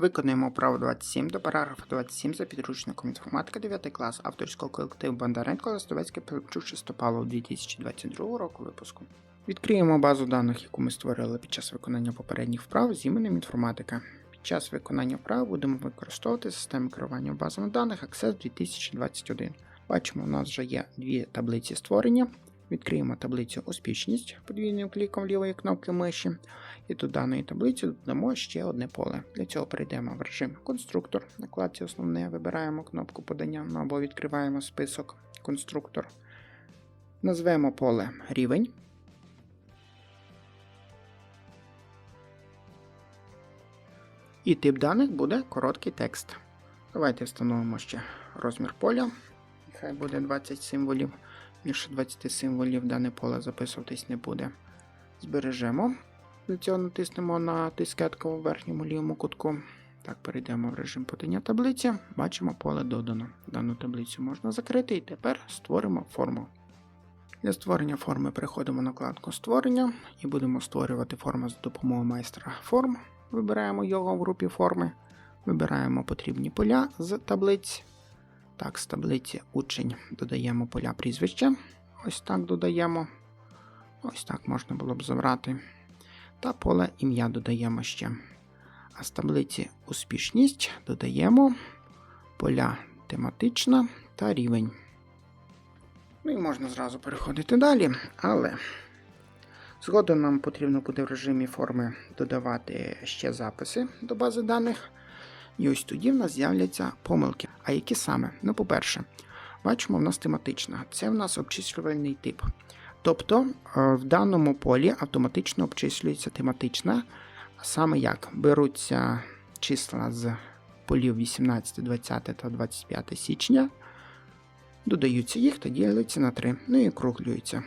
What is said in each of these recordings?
Виконуємо вправу 27 до параграфу 27 за підручником інформатика 9 клас авторського колективу Бондаренко Ластовецьке Пилипчук Чистопало 2022 року випуску. Відкриємо базу даних, яку ми створили під час виконання попередніх вправ з іменем інформатика. Під час виконання вправ будемо використовувати систему керування базами даних Access 2021. Бачимо, у нас вже є дві таблиці створення. Відкриємо таблицю Успішність подвійним кліком лівої кнопки миші. І до даної таблиці додамо ще одне поле. Для цього перейдемо в режим конструктор. На вкладці основне вибираємо кнопку подання ну, або відкриваємо список конструктор. Назвемо поле рівень. І тип даних буде короткий текст. Давайте встановимо ще розмір поля. Нехай буде 20 символів. Більше 20 символів дане поле записуватись не буде. Збережемо. Для цього натиснемо на тискетку в верхньому лівому кутку. Так, перейдемо в режим подання таблиці. Бачимо, поле додано. Дану таблицю можна закрити і тепер створимо форму. Для створення форми переходимо на вкладку Створення і будемо створювати форму за допомогою майстра форм. Вибираємо його в групі форми. Вибираємо потрібні поля з таблиць. Так, з таблиці учень додаємо поля прізвища. Ось так додаємо. Ось так можна було б забрати. Та поле ім'я додаємо ще. А з таблиці успішність додаємо поля тематична та рівень. Ну і можна зразу переходити далі, але згодом нам потрібно буде в режимі форми додавати ще записи до бази даних. І ось тоді в нас з'являться помилки. А які саме? Ну, по-перше, бачимо, в нас тематична. Це в нас обчислювальний тип. Тобто е, в даному полі автоматично обчислюється тематична, саме як беруться числа з полів 18, 20 та 25 січня, додаються їх та діляться на 3, ну і округлюються.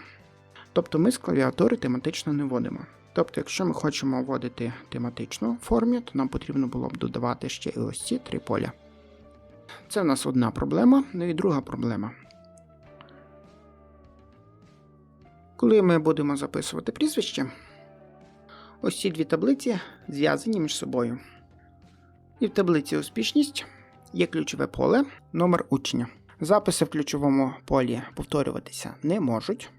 Тобто ми з клавіатури тематично не вводимо. Тобто, якщо ми хочемо вводити тематичну формі, то нам потрібно було б додавати ще і ось ці три поля. Це в нас одна проблема, ну і друга проблема. Коли ми будемо записувати прізвище, ось ці дві таблиці зв'язані між собою. І в таблиці успішність є ключове поле, номер учня. Записи в ключовому полі повторюватися не можуть.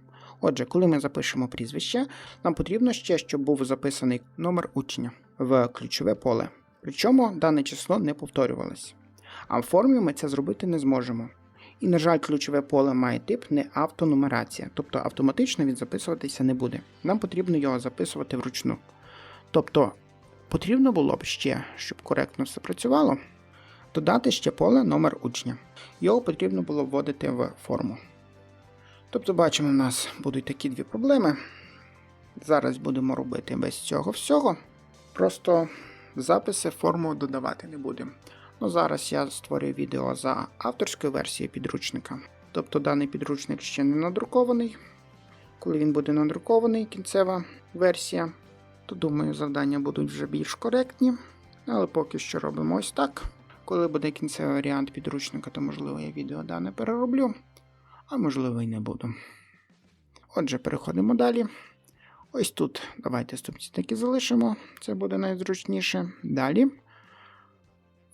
Отже, коли ми запишемо прізвище, нам потрібно ще, щоб був записаний номер учня в ключове поле. Причому дане число не повторювалось. А в формі ми це зробити не зможемо. І, на жаль, ключове поле має тип не автонумерація, тобто автоматично він записуватися не буде. Нам потрібно його записувати вручну. Тобто, потрібно було б ще, щоб коректно все працювало, додати ще поле номер учня. Його потрібно було вводити в форму. Тобто, бачимо, у нас будуть такі дві проблеми. Зараз будемо робити без цього всього. Просто записи форму додавати не будемо. Ну, Зараз я створюю відео за авторською версією підручника. Тобто даний підручник ще не надрукований. Коли він буде надрукований, кінцева версія, то думаю, завдання будуть вже більш коректні. Але поки що робимо ось так. Коли буде кінцевий варіант підручника, то можливо я відео дане перероблю, а можливо і не буду. Отже, переходимо далі. Ось тут давайте ступці таки залишимо, це буде найзручніше. Далі.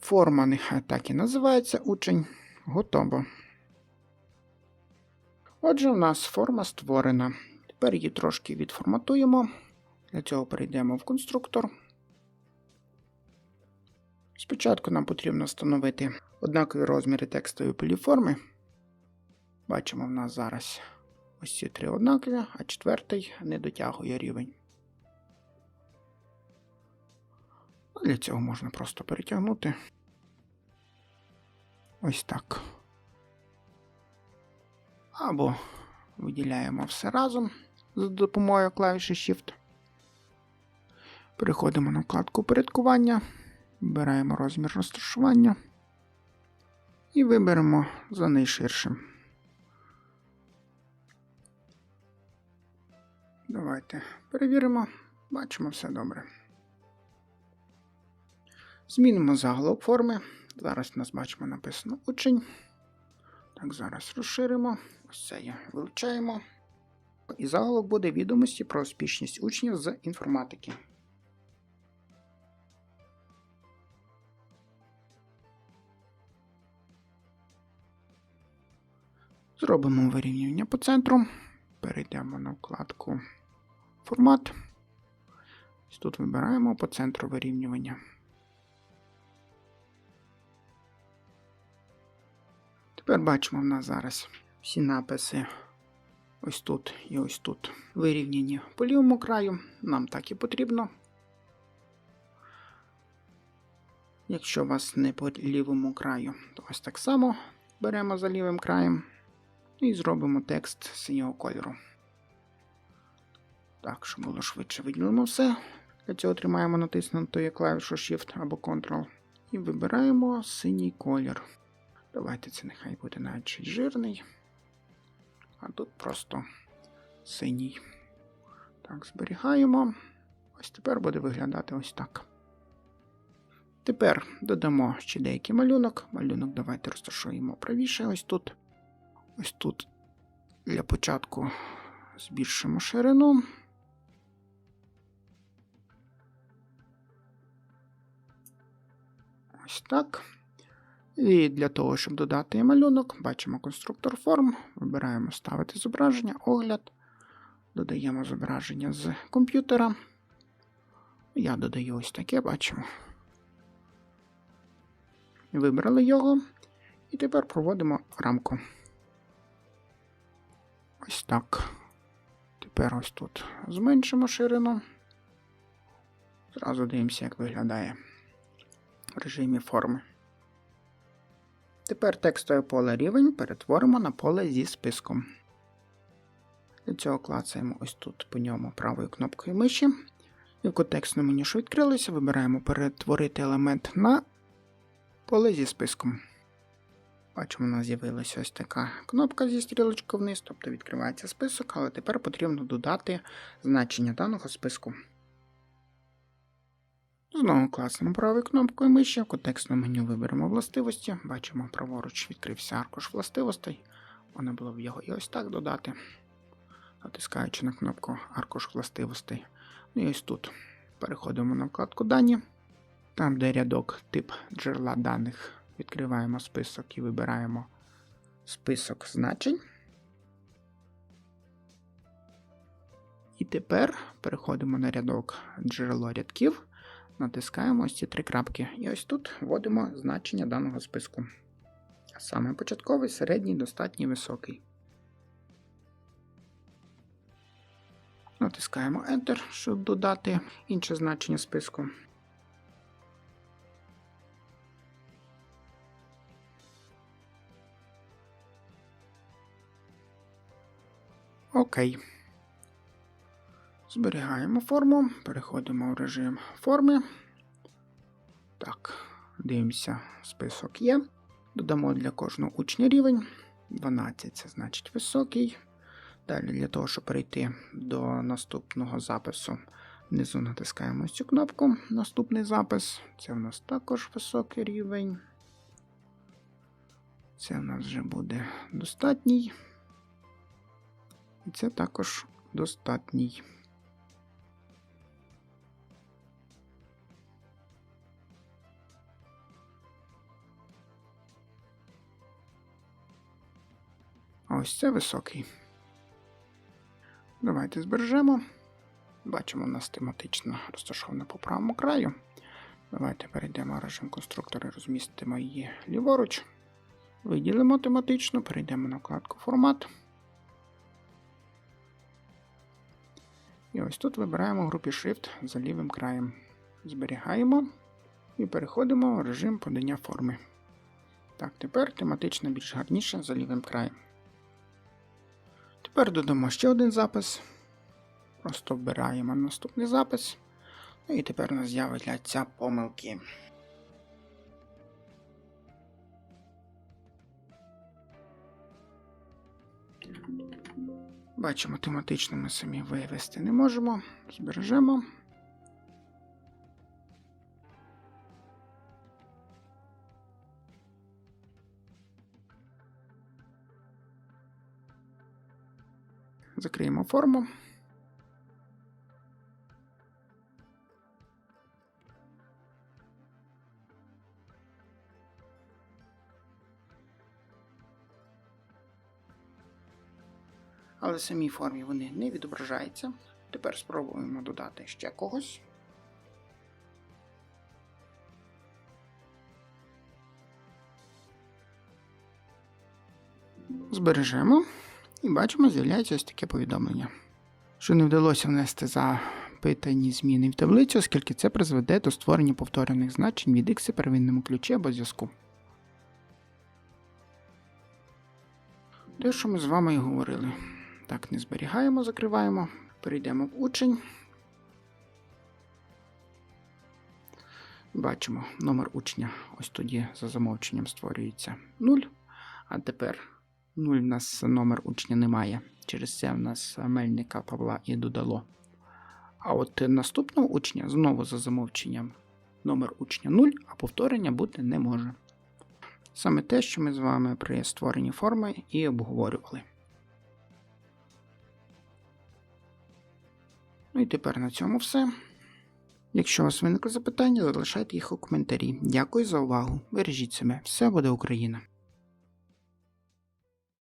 Форма нехай так і називається учень. Готово. Отже, у нас форма створена. Тепер її трошки відформатуємо. Для цього перейдемо в конструктор. Спочатку нам потрібно встановити однакові розміри текстової поліформи. Бачимо, в нас зараз ось ці три однакові, а четвертий не дотягує рівень. Для цього можна просто перетягнути. Ось так. Або виділяємо все разом за допомогою клавіші Shift. Переходимо на вкладку Порядкування, вибираємо розмір розташування і виберемо за найширшим. Давайте перевіримо, бачимо все добре. Змінимо заголовок форми. Зараз у нас бачимо написано учень. Так, зараз розширимо. Ось це є. вилучаємо. І заголовок буде відомості про успішність учнів з інформатики. Зробимо вирівнювання по центру. Перейдемо на вкладку Формат. Тут вибираємо по центру вирівнювання. Тепер бачимо в нас зараз всі написи ось тут і ось тут вирівняні по лівому краю. Нам так і потрібно. Якщо у вас не по лівому краю, то ось так само беремо за лівим краєм і зробимо текст синього кольору. Так, щоб було швидше виділимо все. Для цього тримаємо натиснутою клавішу Shift або Ctrl і вибираємо синій колір. Давайте це нехай буде навіть жирний. А тут просто синій. Так, зберігаємо. Ось тепер буде виглядати ось так. Тепер додамо ще деякий малюнок. Малюнок давайте розташуємо правіше ось тут. Ось тут для початку збільшимо ширину. Ось так. І для того, щоб додати малюнок, бачимо конструктор форм, вибираємо ставити зображення, огляд, додаємо зображення з комп'ютера. Я додаю ось таке, бачимо. Вибрали його. І тепер проводимо рамку. Ось так. Тепер ось тут зменшимо ширину. Зразу дивимося, як виглядає в режимі форми. Тепер текстове поле рівень перетворимо на поле зі списком. Для цього клацаємо ось тут по ньому правою кнопкою миші. І в контекстному меню, що відкрилося, вибираємо перетворити елемент на поле зі списком. Бачимо, у нас з'явилася ось така кнопка зі стрілочкою вниз, тобто відкривається список, але тепер потрібно додати значення даного списку. Знову класнемо правою кнопкою миші, в контекстному меню виберемо властивості. Бачимо, праворуч відкрився аркуш властивостей. Можна було б його і ось так додати, натискаючи на кнопку аркуш властивостей. Ну і ось тут переходимо на вкладку Дані. Там, де рядок тип джерела даних, відкриваємо список і вибираємо список значень. І тепер переходимо на рядок джерело рядків, натискаємо ось ці три крапки. І ось тут вводимо значення даного списку. Саме початковий, середній, достатній, високий. Натискаємо Enter, щоб додати інше значення списку. Окей. Зберігаємо форму, переходимо в режим форми. Так, дивимося, список є. Додамо для кожного учня рівень. 12 це значить високий. Далі для того, щоб перейти до наступного запису, внизу натискаємо цю кнопку. Наступний запис. Це в нас також високий рівень. Це в нас вже буде достатній. І це також достатній. Ось це високий. Давайте збережемо. Бачимо, у нас тематично розташовано по правому краю. Давайте перейдемо в режим конструктора і розмістимо її ліворуч. Виділимо тематично, перейдемо на вкладку Формат. І ось тут вибираємо в групі Shift за лівим краєм. Зберігаємо і переходимо в режим подання форми. Так, тепер тематично більш гарніше за лівим краєм. Тепер додамо ще один запис. Просто вбираємо наступний запис. Ну і тепер у нас з'являться помилки. Бачимо, тематично ми самі вивести не можемо. Збережемо. Закриємо форму. але в самій формі вони не відображаються. Тепер спробуємо додати ще когось. Збережемо і бачимо, з'являється ось таке повідомлення. Що не вдалося внести запитані зміни в таблицю, оскільки це призведе до створення повторених значень від x первинному ключі або зв'язку. Те, що ми з вами і говорили. Так, не зберігаємо, закриваємо. Перейдемо в учень. Бачимо, номер учня ось тоді за замовченням створюється 0. А тепер 0 в нас номер учня немає. Через це в нас мельника Павла і додало. А от наступного учня знову за замовченням номер учня 0, а повторення бути не може. Саме те, що ми з вами при створенні форми і обговорювали. Ну і тепер на цьому все. Якщо у вас виникли запитання, залишайте їх у коментарі. Дякую за увагу. Бережіть себе. Все буде Україна!